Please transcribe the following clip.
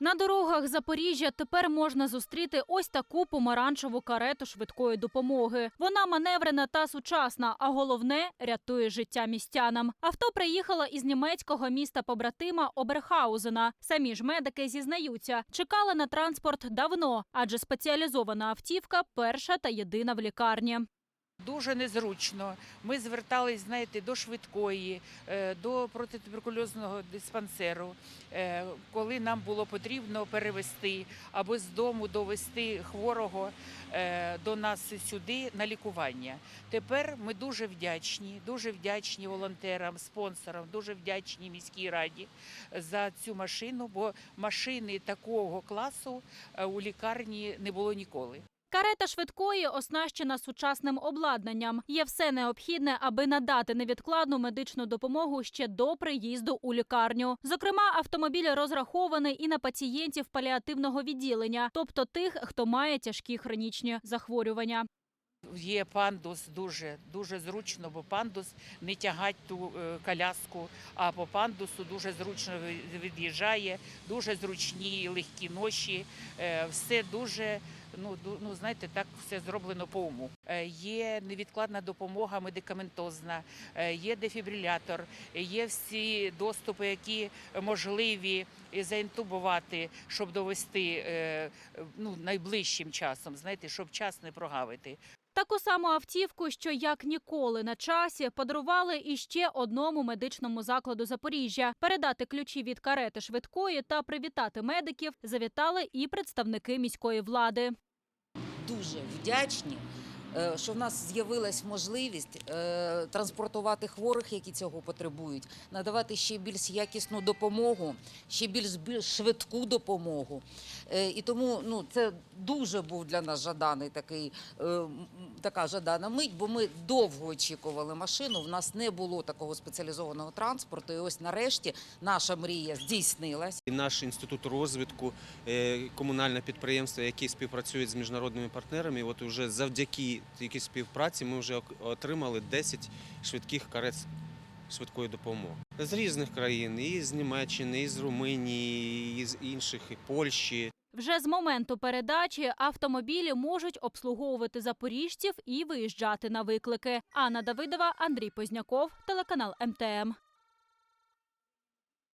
На дорогах Запоріжжя тепер можна зустріти ось таку помаранчеву карету швидкої допомоги. Вона маневрена та сучасна, а головне рятує життя містянам. Авто приїхало із німецького міста побратима Оберхаузена. Самі ж медики зізнаються, чекали на транспорт давно, адже спеціалізована автівка перша та єдина в лікарні. Дуже незручно. Ми звертались, знаєте, до швидкої, е, до протитуберкульозного диспансеру, е, коли нам було потрібно перевести або з дому довести хворого е, до нас сюди на лікування. Тепер ми дуже вдячні, дуже вдячні волонтерам, спонсорам, дуже вдячні міській раді за цю машину, бо машини такого класу у лікарні не було ніколи. Карета швидкої оснащена сучасним обладнанням. Є все необхідне, аби надати невідкладну медичну допомогу ще до приїзду у лікарню. Зокрема, автомобіль розрахований і на пацієнтів паліативного відділення, тобто тих, хто має тяжкі хронічні захворювання. Є пандус дуже дуже зручно, бо пандус не тягать ту е, коляску, а по пандусу дуже зручно від'їжджає, дуже зручні легкі ноші. е, Все дуже ну, ну знаєте, так все зроблено по уму. Е, Є невідкладна допомога медикаментозна, е, є дефібрилятор, є всі доступи, які можливі заінтубувати, щоб довести е, ну, найближчим часом, знаєте, щоб час не прогавити. Таку саму автівку, що як ніколи на часі, подарували іще одному медичному закладу Запоріжжя. Передати ключі від карети швидкої та привітати медиків завітали і представники міської влади. Дуже вдячні, що в нас з'явилась можливість е, транспортувати хворих, які цього потребують, надавати ще більш якісну допомогу, ще більш, більш швидку допомогу. Е, І тому ну, це дуже був для нас жаданий такий, е, така жадана мить, бо ми довго очікували машину. В нас не було такого спеціалізованого транспорту. І ось нарешті наша мрія здійснилась. І наш інститут розвитку, е, комунальне підприємство, які співпрацюють з міжнародними партнерами. От уже завдяки такій співпраці ми вже отримали 10 швидких карет швидкої допомоги з різних країн, і з Німеччини, і з Румунії, і з інших, і Польщі. Вже з моменту передачі автомобілі можуть обслуговувати запоріжців і виїжджати на виклики. Анна Давидова, Андрій Позняков, телеканал МТМ.